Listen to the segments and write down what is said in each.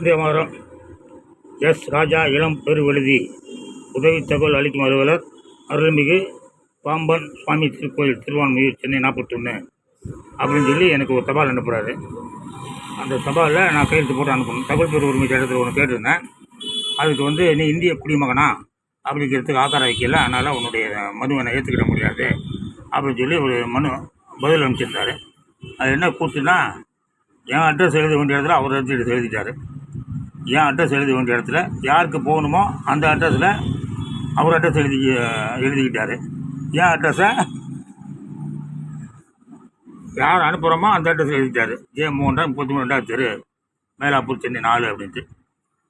இந்த எஸ். ராஜா இளம் பெருவெழுதி. உதவி தகவல் அளிக்கும் அலுவலர் அருள்மிகு பாம்பன் சுவாமி திருக்கோயில் திருவான்மையூர் சென்னை நாற்பத்தொன்று அப்படின்னு சொல்லி எனக்கு ஒரு தபால் அனுப்புகிறாரு அந்த தபாலில் நான் கையெழுத்து போட்டு அனுப்பணும். தகவல் பெரு உரிமை சட்டத்தில் ஒன்று கேட்டிருந்தேன். அதுக்கு வந்து நீ இந்திய குடிமகனா? அப்படிங்கிறதுக்கு ஆதார வைக்கல. அதனால் உன்னுடைய மனுவை நான் ஏற்றுக்கிட முடியாது. அப்படின்னு சொல்லி ஒரு மனு பதில் அனுப்பிச்சிருந்தாரு. அது என்ன கூத்துனா என் அட்ரஸ் எழுத வேண்டிய இடத்துல அவர் அட்ரஸ் எழுதிட்டாரு. என் அட்ரஸ் எழுத வேண்டிய இடத்துல. யாருக்கு போகணுமோ அந்த அட்ரஸில் அவர் அட்ரஸ் எழுதி எழுதிக்கிட்டார். என் அட்ரஸை யார் அனுப்புகிறோமோ அந்த அட்ரஸ் எழுதிட்டார். ஜே மூன்றா முப்பத்தி மூணு ரெண்டாவது தெரு மேலாப்பூர் சென்னை நாலு அப்படின்ட்டு.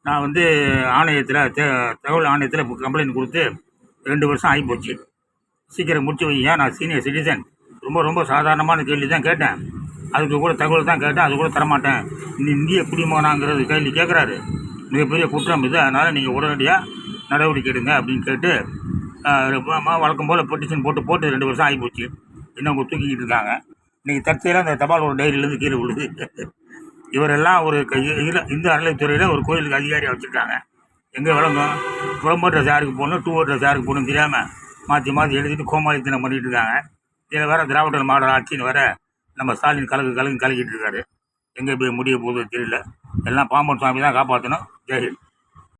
நான் வந்து ஆணையத்தில் தே தகவல் ஆணையத்தில் கம்ப்ளைண்ட் கொடுத்து ரெண்டு வருஷம் ஆகி போச்சு சீக்கிரம் முடிச்சு வைங்க. நான் சீனியர் சிட்டிசன் ரொம்ப ரொம்ப சாதாரணமான கேள்வி தான் கேட்டேன். அதுக்கு கூட தகவல் தான் கேட்டேன் அது கூட தரமாட்டேன். நீ இந்திய குடிமகனாங்கிறது கேள்வி கேட்குறாரு மிகப்பெரிய குற்றம் இது அதனால் நீங்கள் உடனடியாக நடவடிக்கை எடுங்க அப்படின்னு கேட்டு வழக்கம் போல் பெட்டிஷன் போட்டு போட்டு ரெண்டு வருஷம் ஆகி போச்சு இன்னும் அவங்க தூக்கிக்கிட்டு இருக்காங்க. இன்றைக்கி தற்செயலாக அந்த தபால் ஒரு டைரியிலேருந்து கீழே விழுது. இவரெல்லாம் ஒரு இந்து அறநிலைத்துறையில் ஒரு கோயிலுக்கு அதிகாரியாக வச்சுருக்காங்க. எங்கே விளங்கும் புறம்போட்ட சாருக்கு போகணும் டூ ட்ரெஸ் சாருக்கு போகணும் தெரியாமல் மாற்றி மாற்றி எழுதிட்டு கோமாளித்தனம் பண்ணிகிட்டு இருக்காங்க. இதில் வேறு திராவிட மாடல் ஆட்சின்னு வேறு நம்ம ஸ்டாலின் கலக்கு கலக்கு கலக்கிட்டு இருக்காரு. எங்கே போய் முடிய போகுது தெரியல. எல்லாம் பாம்பன் சுவாமி தான் காப்பாற்றணும் ஜெயஹிந்த்